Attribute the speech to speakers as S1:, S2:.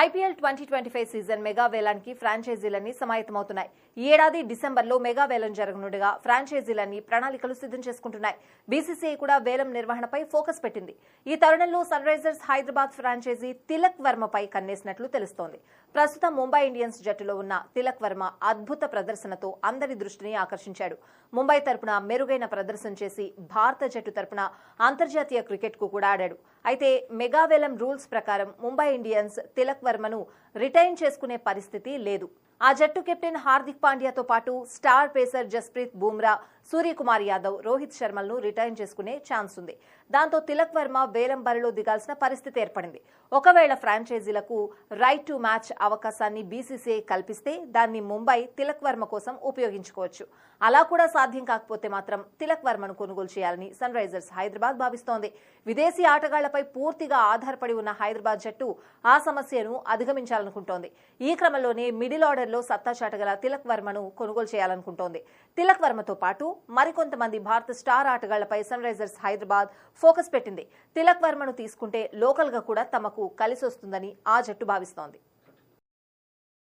S1: IPL twenty twenty five season mega వేలానికి ఫ్రాంచైజీలన్నీ సమాయత్తమవుతున్నాయి. ఈ ఏడాది డిసెంబర్లో మెగా వేలం జరగనుండగా ఫ్రాంచైజీలన్నీ ప్రణాళికలు సిద్ధం చేసుకుంటున్నాయి. బీసీసీఐ కూడా వేలం నిర్వహణపై ఫోకస్ పెట్టింది. ఈ తరుణంలో Sunrisers Hyderabad franchise Tilak వర్మపై కన్నేసినట్లు తెలుస్తోంది. ప్రస్తుతం ముంబై ఇండియన్స్ జట్టులో ఉన్న తిలక్ వర్మ అద్భుత ప్రదర్శనతో అందరి దృష్టిని ఆకర్షించాడు. ముంబై తరపున మెరుగైన ప్రదర్శన చేసి భారత జట్టు తరపున అంతర్జాతీయ క్రికెట్కు కూడా ఆడాడు. అయితే మెగావేలం రూల్స్ ప్రకారం ముంబై ఇండియన్స్ తిలక్ వర్మను రిటైన్ చేసుకునే పరిస్థితి లేదు. ఆ జట్టు కెప్టెన్ హార్దిక్ పాండ్యాతో పాటు స్టార్ పేసర్ జస్ప్రీత్ బూమ్రా సూర్యకుమార్ యాదవ్ రోహిత్ శర్మలను రిటైన్ చేసుకునే ఛాన్స్ ఉంది. దాంతో తిలక్ వర్మ వేలం బరిలో దిగాల్సిన పరిస్థితి ఏర్పడింది. ఒకవేళ ఫ్రాంచైజీలకు రైట్ టు మ్యాచ్ అవకాశాన్ని బీసీసీఐ కల్పిస్తే దాన్ని ముంబై తిలక్ వర్మ కోసం ఉపయోగించుకోవచ్చు. అలా కూడా సాధ్యం కాకపోతే మాత్రం తిలక్ వర్మను కొనుగోలు చేయాలని సన్ రైజర్స్ హైదరాబాద్ భావిస్తోంది. విదేశీ ఆటగాళ్ళపై పూర్తిగా ఆధారపడి ఉన్న హైదరాబాద్ జట్టు ఆ సమస్యను అధిగమించాలనుకుంటోంది. ఈ క్రమంలోనే మిడిల్ ఆర్డర్లో సత్తా చాటగల తిలక్ వర్మను కొనుగోలు చేయాలనుకుంటోంది. తిలక్ వర్మతో పాటు మరికొంతమంది భారత స్టార్ ఆటగాళ్ళపై సన్ రైజర్స్ హైదరాబాద్ ఫోకస్ పెట్టింది. తిలక్ వర్మను తీసుకుంటే లోకల్గా కూడా తమకు కలిసొస్తుందని ఆ జట్టు భావిస్తోంది.